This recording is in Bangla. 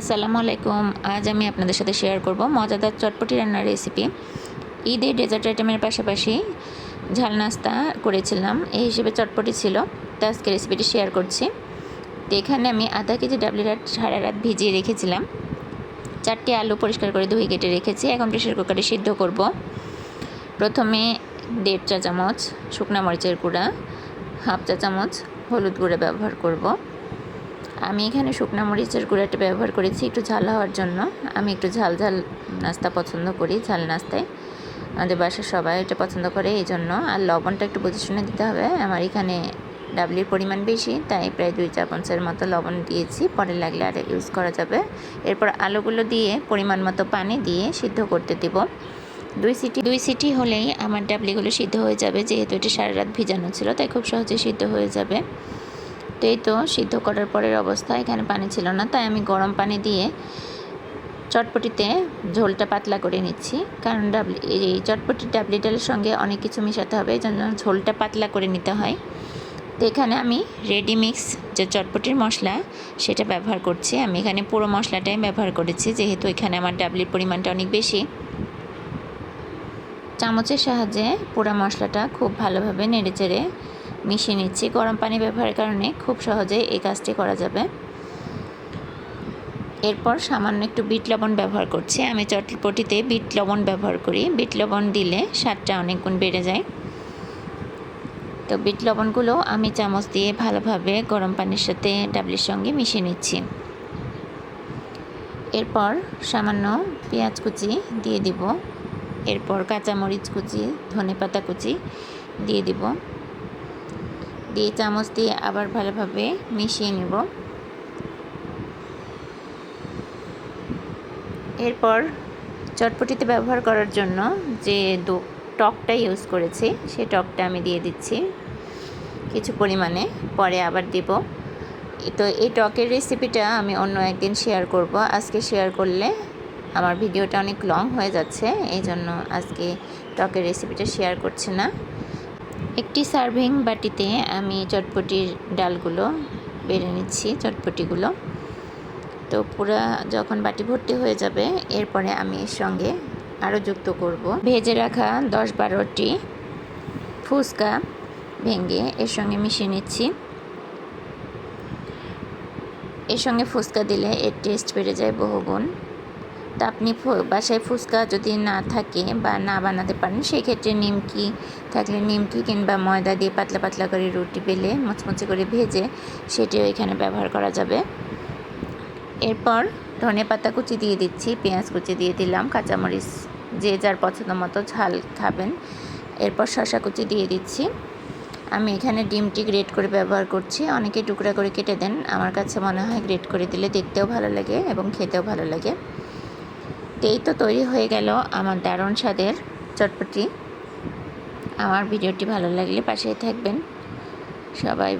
আসসালামু আলাইকুম। আজ আমি আপনাদের সাথে শেয়ার করব মজাদার চটপটি রান্নার রেসিপি ঈদে ডেজার্ট আইটেমের পাশাপাশি ঝাল নাস্তা করেছিলাম। এই হিসেবে চটপটি ছিল। তো আজকে রেসিপিটি শেয়ার করছি। তো এখানে আমি আধা কেজি ডাবলি রাত সারা রাত ভিজিয়ে রেখেছিলাম। চারটি আলু পরিষ্কার করে ধুয়ে কেটে রেখেছি। এখন প্রেশার কুকারে সিদ্ধ করব। প্রথমে দেড় চা চামচ শুকনা মরিচের গুঁড়া, হাফ চা চামচ হলুদ গুঁড়া ব্যবহার করব। আমি এখানে শুকনো মরিচের গুঁড়াটা ব্যবহার করেছি একটু ঝাল হওয়ার জন্য। আমি একটু ঝাল ঝাল নাস্তা পছন্দ করি, ঝাল নাস্তায়। আমাদের বাসার সবাই এটা পছন্দ করে এই জন্য আর লবণটা একটু বুঝে শুনে দিতে হবে। আমার এখানে ডাবলির পরিমাণ বেশি, তাই প্রায় দুই চামচের মতো লবণ দিয়েছি। পরে লাগলে আর ইউজ করা যাবে। এরপর আলুগুলো দিয়ে পরিমাণ মতো পানি দিয়ে সিদ্ধ করতে দেব। দুই সিটি দুই সিটি হলেই আমার ডাবলিগুলো সিদ্ধ হয়ে যাবে। যেহেতু এটা সারা রাত ভিজানো ছিল, তাই খুব সহজে সিদ্ধ হয়ে যাবে। এই তো সিদ্ধ করার পরের অবস্থা, এখানে পানি ছিল না, তাই আমি গরম পানি দিয়ে চটপটিতে ঝোলটা পাতলা করে নিচ্ছি। কারণ ডাবলি, এই চটপটি ডাবলি ডালের সঙ্গে অনেক কিছু মেশাতে হবে, এই জন্য ঝোলটা পাতলা করে নিতে হয়। তো এখানে আমি রেডি মিক্স যে চটপটির মশলা, সেটা ব্যবহার করছি। আমি এখানে পুরো মশলাটাই ব্যবহার করেছি, যেহেতু এখানে আমার ডাবলির পরিমাণটা অনেক বেশি। চামচের সাহায্যে পুরো মশলাটা খুব ভালোভাবে নেড়ে চেড়ে মিশিয়ে নিচ্ছি গরম পানি ব্যবহারের কারণে। খুব সহজে এই কাজটি করা যাবে। এরপর সামান্য একটু বিট লবণ ব্যবহার করছি। আমি চটপটিতে বিট লবণ ব্যবহার করি। বিট লবণ দিলে স্বাদটা অনেক গুণ বেড়ে যায়। তো বিট লবণগুলো আমি চামচ দিয়ে ভালোভাবে গরম পানির সাথে ডাবলির সঙ্গে মিশিয়ে নিচ্ছি। এরপর সামান্য পেঁয়াজ কুচি দিয়ে দিব। এরপর কাঁচামরিচ কুচি ধনে পাতা কুচি দিয়ে দিব। দিয়ে চামচ দিয়ে আবার ভালোভাবে মিশিয়ে নেব। এরপর চটপটিতে ব্যবহার করার জন্য যে টকটা ইউজ করেছি সেই টকটা আমি দিয়ে দিচ্ছি। কিছু পরিমাণে পরে আবার দিব। তো এই টকের রেসিপিটা আমি অন্য একদিন শেয়ার করব। আজকে শেয়ার করলে আমার ভিডিওটা অনেক লং হয়ে যাচ্ছে এই জন্য আজকে টকের রেসিপিটা শেয়ার করছি না। একটি সার্ভিং বাটিতে আমি চটপটির ডালগুলো বেড়ে নিচ্ছি, চটপটিগুলো। তো পুরা যখন বাটি ভর্তি হয়ে যাবে, এরপরে আমি এর সঙ্গে আরও যুক্ত করব। ভেজে রাখা দশ বারোটি ফুচকা ভেঙে এর সঙ্গে মিশিয়ে নিচ্ছি। এর সঙ্গে ফুচকা দিলে এর টেস্ট বেড়ে যায় বহুগুণ। তা আপনি বাসায় ফুচকা যদি না থাকে বা না বানাতে পারেন, সেক্ষেত্রে নিমকি থাকলে নিমকি কিংবা ময়দা দিয়ে পাতলা পাতলা করে রুটি বেলে মুচমুচে করে ভেজে সেটিও এখানে ব্যবহার করা যাবে। এরপর ধনে পাতা কুচি দিয়ে দিচ্ছি, পেঁয়াজ কুচি দিয়ে দিলাম, কাঁচামরিচ যে যার পছন্দ মতো ঝাল খাবেন। এরপর শশা কুচি দিয়ে দিচ্ছি। আমি এখানে ডিমটি গ্রেট করে ব্যবহার করছি, অনেকে টুকরা করে কেটে দেন, আমার কাছে মনে হয় গ্রেট করে দিলে দেখতেও ভালো লাগে এবং খেতেও ভালো লাগে। এই তো তৈরি হয়ে গেল আমার দারুণ স্বাদের চটপটি। আমার ভিডিওটি ভালো লাগলে পাশেই থাকবেন। সবাই